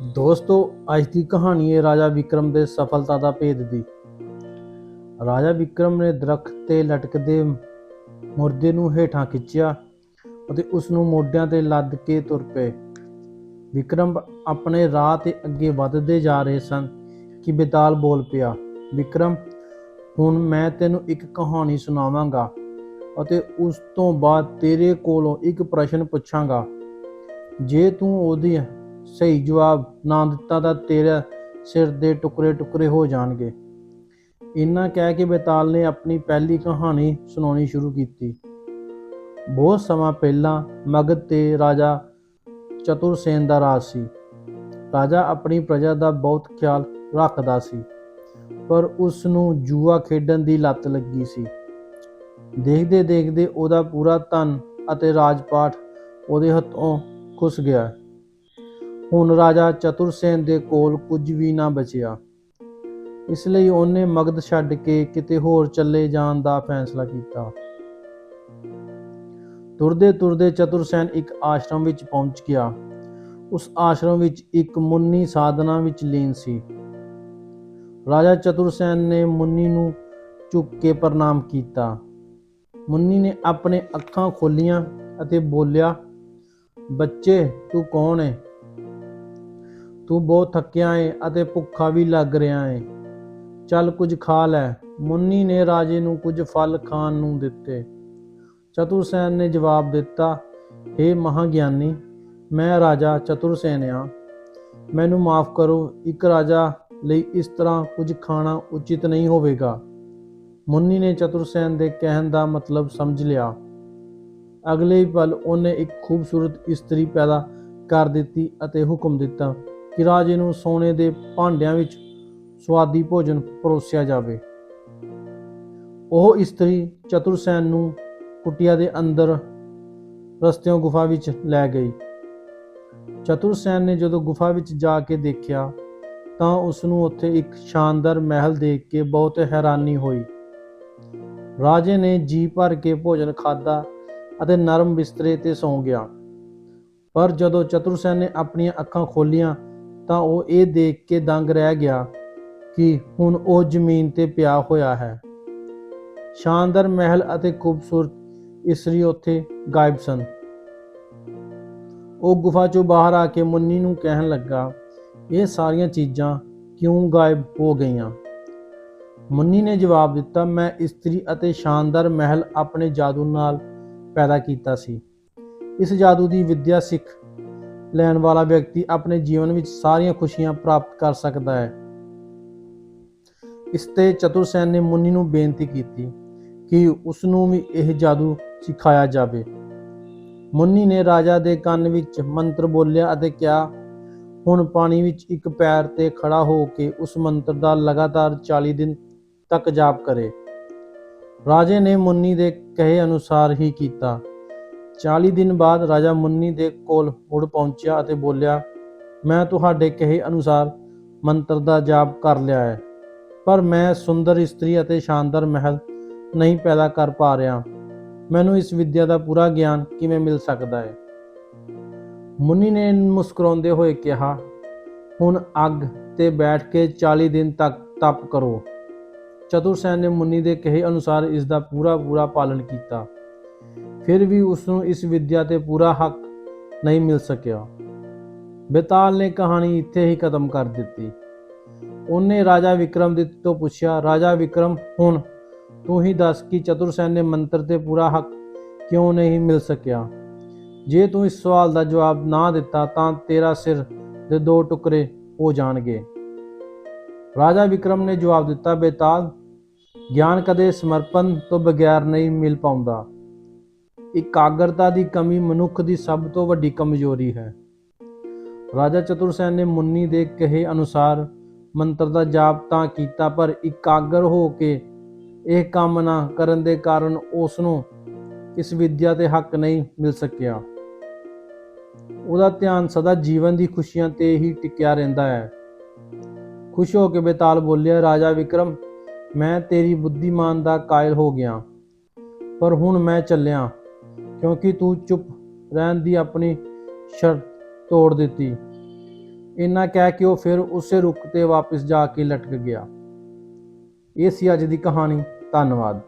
ਦੋਸਤੋ, ਅੱਜ ਦੀ ਕਹਾਣੀ ਹੈ ਰਾਜਾ ਵਿਕਰਮ ਦੇ ਸਫਲਤਾ ਦਾ ਭੇਦ ਦੀ। ਰਾਜਾ ਵਿਕਰਮ ਨੇ ਦਰਖਤ ਤੇ ਲਟਕਦੇ ਮੁਰਦੇ ਨੂੰ ਹੇਠਾਂ ਖਿੱਚਿਆ ਅਤੇ ਉਸ ਨੂੰ ਮੋਢਿਆਂ ਤੇ ਲੱਦ ਕੇ ਤੁਰ ਪਏ। ਵਿਕਰਮ ਆਪਣੇ ਰਾਹ ਤੇ ਅੱਗੇ ਵਧਦੇ ਜਾ ਰਹੇ ਸਨ ਕਿ ਬੇਤਾਲ ਬੋਲ ਪਿਆ, ਵਿਕਰਮ, ਹੁਣ ਮੈਂ ਤੈਨੂੰ ਇੱਕ ਕਹਾਣੀ ਸੁਣਾਵਾਂਗਾ ਅਤੇ ਉਸ ਤੋਂ ਬਾਅਦ ਤੇਰੇ ਕੋਲੋਂ ਇੱਕ ਪ੍ਰਸ਼ਨ ਪੁੱਛਾਂਗਾ। ਜੇ ਤੂੰ ਉਹਦੀ ਸਹੀ ਜਵਾਬ ਨਾ ਦਿੱਤਾ ਤਾਂ ਤੇਰੇ ਸਿਰ ਦੇ ਟੁਕੜੇ ਟੁਕੜੇ ਹੋ ਜਾਣਗੇ। ਇੰਨਾ ਕਹਿ ਕੇ ਬੇਤਾਲ ਨੇ ਆਪਣੀ ਪਹਿਲੀ ਕਹਾਣੀ ਸੁਣਾਉਣੀ ਸ਼ੁਰੂ ਕੀਤੀ। ਬਹੁਤ ਸਮਾਂ ਪਹਿਲਾਂ ਮਗਧ ਤੇ ਰਾਜਾ ਚਤੁਰਸੇਨ ਦਾ ਰਾਜ ਸੀ। ਰਾਜਾ ਆਪਣੀ ਪ੍ਰਜਾ ਦਾ ਬਹੁਤ ਖਿਆਲ ਰੱਖਦਾ ਸੀ, ਪਰ ਉਸ ਨੂੰ ਜੂਆ ਖੇਡਣ ਦੀ ਲੱਤ ਲੱਗੀ ਸੀ। ਦੇਖਦੇ ਦੇਖਦੇ ਉਹਦਾ ਪੂਰਾ ਧਨ ਅਤੇ ਰਾਜਪਾਟ ਉਹਦੇ ਹੱਥੋਂ ਖੁੱਸ ਗਿਆ। ਹੁਣ ਰਾਜਾ ਚਤੁਰਸੇਨ ਦੇ ਕੋਲ ਕੁਝ ਵੀ ਨਾ ਬਚਿਆ। ਇਸ ਲਈ ਉਹਨੇ ਮਗਧ ਛੱਡ ਕੇ ਕਿਤੇ ਹੋਰ ਚੱਲੇ ਜਾਣ ਦਾ ਫੈਸਲਾ ਕੀਤਾ। ਤੁਰਦੇ ਤੁਰਦੇ ਚਤੁਰਸੇਨ ਇੱਕ ਆਸ਼ਰਮ ਵਿੱਚ ਪਹੁੰਚ ਗਿਆ। ਉਸ ਆਸ਼ਰਮ ਵਿੱਚ ਇੱਕ ਮੁੰਨੀ ਸਾਧਨਾ ਵਿੱਚ ਲੀਨ ਸੀ। ਰਾਜਾ ਚਤੁਰਸੇਨ ਨੇ ਮੁੰਨੀ ਨੂੰ ਝੁੱਕ ਕੇ ਪ੍ਰਣਾਮ ਕੀਤਾ। ਮੁੰਨੀ ਨੇ ਆਪਣੇ ਅੱਖਾਂ ਖੋਲੀਆਂ ਅਤੇ ਬੋਲਿਆ, ਬੱਚੇ, ਤੂੰ ਕੌਣ ਹੈ ਤੂੰ ਬਹੁਤ ਥੱਕਿਆ ਏ ਅਤੇ ਭੁੱਖਾ ਵੀ ਲੱਗ ਰਿਹਾ ਏ। ਚੱਲ ਕੁਝ ਖਾ ਲੈ। ਮੁੰਨੀ ਨੇ ਰਾਜੇ ਨੂੰ ਕੁਝ ਫਲ ਖਾਣ ਨੂੰ ਦਿੱਤੇ। ਚਤੁਰਸੈਨ ਨੇ ਜਵਾਬ ਦਿੱਤਾ हे ਮਹਾਗਿਆਨੀ, ਮੈਂ ਰਾਜਾ ਚਤੁਰਸੈਨ ਆ। ਮੈਨੂੰ ਮਾਫ ਕਰੋ, ਇੱਕ ਰਾਜਾ ਲਈ ਇਸ ਤਰ੍ਹਾਂ ਕੁਝ ਖਾਣਾ ਉਚਿਤ ਨਹੀਂ ਹੋਵੇਗਾ। ਮੁੰਨੀ ਨੇ ਚਤੁਰਸੈਨ ਦੇ ਕਹਿਣ ਦਾ ਮਤਲਬ ਸਮਝ ਲਿਆ। ਅਗਲੇ ਪਲ ਉਹਨੇ ਇੱਕ ਖੂਬਸੂਰਤ ਇਸਤਰੀ ਪੈਦਾ ਕਰ ਦਿੱਤੀ ਅਤੇ ਹੁਕਮ ਦਿੱਤਾ। ਕਿ ਰਾਜੇ ਨੂੰ ਸੋਨੇ ਦੇ ਭਾਂਡਿਆਂ ਵਿੱਚ ਸਵਾਦੀ ਭੋਜਨ ਪਰੋਸਿਆ ਜਾਵੇ। ਉਹ ਇਸਤਰੀ ਚਤੁਰਸੈਨ ਨੂੰ ਕੁਟਿਆ ਦੇ ਅੰਦਰ ਰਸਤਿਓਂ ਗੁਫਾ ਵਿੱਚ ਲੈ ਗਈ। ਚਤੁਰਸੈਨ ਨੇ ਜਦੋਂ ਗੁਫਾ ਵਿੱਚ ਜਾ ਕੇ ਦੇਖਿਆ, ਤਾਂ ਉਸ ਨੂੰ ਉੱਥੇ ਇੱਕ ਸ਼ਾਨਦਾਰ ਮਹਿਲ ਦੇਖ ਕੇ ਬਹੁਤ ਹੈਰਾਨੀ ਹੋਈ। ਰਾਜੇ ਨੇ ਜੀ ਭਰ ਕੇ ਭੋਜਨ ਖਾਦਾ ਅਤੇ ਨਰਮ ਬਿਸਤਰੇ ਤੇ ਸੌਂ ਗਿਆ। ਪਰ ਜਦੋਂ ਚਤੁਰਸੈਨ ਨੇ ਆਪਣੀਆਂ ਅੱਖਾਂ ਖੋਲੀਆਂ ਤਾਂ ਉਹ ਇਹ ਦੇਖ ਕੇ ਦੰਗ ਰਹਿ ਗਿਆ ਕਿ ਹੁਣ ਉਹ ਜ਼ਮੀਨ ਤੇ ਪਿਆ ਹੋਇਆ ਹੈ। ਸ਼ਾਨਦਾਰ ਮਹਿਲ ਅਤੇ ਖੂਬਸੂਰਤ ਇਸਤਰੀ ਉੱਥੇ ਗਾਇਬ ਸਨ। ਉਹ ਗੁਫਾ ਚੋਂ ਬਾਹਰ ਆ ਕੇ ਮੁੰਨੀ ਨੂੰ ਕਹਿਣ ਲੱਗਾ, ਇਹ ਸਾਰੀਆਂ ਚੀਜ਼ਾਂ ਕਿਉਂ ਗਾਇਬ ਹੋ ਗਈਆਂ? ਮੁੰਨੀ ਨੇ ਜਵਾਬ ਦਿੱਤਾ, ਮੈਂ ਇਸਤਰੀ ਅਤੇ ਸ਼ਾਨਦਾਰ ਮਹਿਲ ਆਪਣੇ ਜਾਦੂ ਨਾਲ ਪੈਦਾ ਕੀਤਾ ਸੀ। ਇਸ ਜਾਦੂ ਦੀ ਵਿੱਦਿਆ ਸਿੱਖ ਲੈਣ ਵਾਲਾ ਵਿਅਕਤੀ ਆਪਣੇ ਜੀਵਨ ਵਿੱਚ ਸਾਰੀਆਂ ਖੁਸ਼ੀਆਂ ਪ੍ਰਾਪਤ ਕਰ ਸਕਦਾ ਹੈ। ਇਸ ਤੇ ਚਤੁਰਸੈਨ ਨੇ ਮੁੰਨੀ ਨੂੰ ਬੇਨਤੀ ਕੀਤੀ ਕਿ ਉਸ ਨੂੰ ਵੀ ਇਹ ਜਾਦੂ ਸਿਖਾਇਆ ਜਾਵੇ। ਮੁੰਨੀ ਨੇ ਰਾਜਾ ਦੇ ਕੰਨ ਵਿੱਚ ਮੰਤਰ ਬੋਲਿਆ ਅਤੇ ਕਿਹਾ, ਹੁਣ ਪਾਣੀ ਵਿੱਚ ਇੱਕ ਪੈਰ ਤੇ ਖੜਾ ਹੋ ਕੇ ਉਸ ਮੰਤਰ ਦਾ ਲਗਾਤਾਰ 40 ਦਿਨ ਤੱਕ ਜਾਪ ਕਰੇ। ਰਾਜੇ ਨੇ ਮੁੰਨੀ ਦੇ ਕਹੇ ਅਨੁਸਾਰ ਹੀ ਕੀਤਾ। 40 ਦਿਨ ਬਾਅਦ ਰਾਜਾ ਮੁੰਨੀ ਦੇ ਕੋਲ ਮੁੜ ਪਹੁੰਚਿਆ ਅਤੇ ਬੋਲਿਆ, ਮੈਂ ਤੁਹਾਡੇ ਕਹੇ ਅਨੁਸਾਰ ਮੰਤਰ ਦਾ ਜਾਪ ਕਰ ਲਿਆ ਹੈ, ਪਰ ਮੈਂ ਸੁੰਦਰ ਇਸਤਰੀ ਅਤੇ ਸ਼ਾਨਦਾਰ ਮਹਿਲ ਨਹੀਂ ਪੈਦਾ ਕਰ ਪਾ ਰਿਹਾ। ਮੈਨੂੰ ਇਸ ਵਿੱਦਿਆ ਦਾ ਪੂਰਾ ਗਿਆਨ ਕਿਵੇਂ ਮਿਲ ਸਕਦਾ ਹੈ? ਮੁੰਨੀ ਨੇ ਮੁਸਕਰਾਉਂਦੇ ਹੋਏ ਕਿਹਾ, ਹੁਣ ਅੱਗ ਤੇ ਬੈਠ ਕੇ 40 ਦਿਨ ਤੱਕ ਤਪ ਕਰੋ। ਚਤੁਰਸੈਨ ਨੇ ਮੁੰਨੀ ਦੇ ਕਹੇ ਅਨੁਸਾਰ ਇਸ ਦਾ ਪੂਰਾ ਪੂਰਾ ਪਾਲਣ ਕੀਤਾ। ਫਿਰ ਵੀ ਉਸ ਨੂੰ ਇਸ ਵਿਦਿਆ ਤੇ ਪੂਰਾ ਹੱਕ ਨਹੀਂ ਮਿਲ ਸਕਿਆ। ਬੇਤਾਲ ਨੇ ਕਹਾਣੀ ਇੱਥੇ ਹੀ ਖਤਮ ਕਰ ਦਿੱਤੀ। ਉਹਨੇ ਰਾਜਾ ਵਿਕਰਮਦਿੱਤ ਤੋਂ ਪੁੱਛਿਆ, ਰਾਜਾ ਵਿਕਰਮ, ਹੁਣ ਤੂੰ ਹੀ ਦੱਸ ਕਿ ਚਤੁਰਸੈਨ ਨੇ ਮੰਤਰ ਤੇ ਪੂਰਾ ਹੱਕ ਕਿਉਂ ਨਹੀਂ ਮਿਲ ਸਕਿਆ? ਜੇ ਤੂੰ ਇਸ ਸਵਾਲ ਦਾ ਜਵਾਬ ਨਾ ਦਿੱਤਾ ਤਾਂ ਤੇਰਾ ਸਿਰ ਦੇ ਦੋ ਟੁਕੜੇ ਹੋ ਜਾਣਗੇ। ਰਾਜਾ ਵਿਕਰਮ ਨੇ ਜਵਾਬ ਦਿੱਤਾ, ਬੇਤਾਲ, ਗਿਆਨ ਕਦੇ ਸਮਰਪਣ ਤੋਂ ਬਗੈਰ ਨਹੀਂ ਮਿਲ ਪਾਉਂਦਾ। ਇਕਾਗਰਤਾ ਦੀ ਕਮੀ ਮਨੁੱਖ ਦੀ ਸਭ ਤੋਂ ਵੱਡੀ ਕਮਜ਼ੋਰੀ ਹੈ। ਰਾਜਾ ਚਤੁਰਸੈਨ ਨੇ ਮੁੰਨੀ ਦੇ ਕਹੇ ਅਨੁਸਾਰ ਮੰਤਰ ਦਾ ਜਾਪ ਤਾਂ ਕੀਤਾ, ਪਰ ਇਕਾਗਰ ਹੋ ਕੇ ਇਹ ਕੰਮ ਨਾ ਕਰਨ ਦੇ ਕਾਰਨ ਉਸ ਨੂੰ ਇਸ ਵਿਦਿਆ ਤੇ ਹੱਕ ਨਹੀਂ ਮਿਲ ਸਕਿਆ। ਉਹਦਾ ਧਿਆਨ ਸਦਾ ਜੀਵਨ ਦੀ ਖੁਸ਼ੀਆਂ ਤੇ ਹੀ ਟਿਕਿਆ ਰਹਿੰਦਾ ਹੈ। ਖੁਸ਼ ਹੋ ਕੇ ਬੇਤਾਲ ਬੋਲਿਆ, ਰਾਜਾ ਵਿਕਰਮ, ਮੈਂ ਤੇਰੀ ਬੁੱਧੀਮਾਨ ਦਾ ਕਾਇਲ ਹੋ ਗਿਆ, ਪਰ ਹੁਣ ਮੈਂ ਚੱਲਿਆ। ਕਿਉਂਕਿ ਤੂੰ ਚੁੱਪ ਰਹਿਣ ਦੀ ਆਪਣੀ ਸ਼ਰਤ ਤੋੜ ਦਿੱਤੀ। ਇੰਨਾ ਕਹਿ ਕੇ ਉਹ ਫਿਰ ਉਸੇ ਰੁੱਖ ਤੇ ਵਾਪਸ ਜਾ ਕੇ ਲਟਕ ਗਿਆ। ਇਹ ਸੀ ਅੱਜ ਦੀ ਕਹਾਣੀ। ਧੰਨਵਾਦ।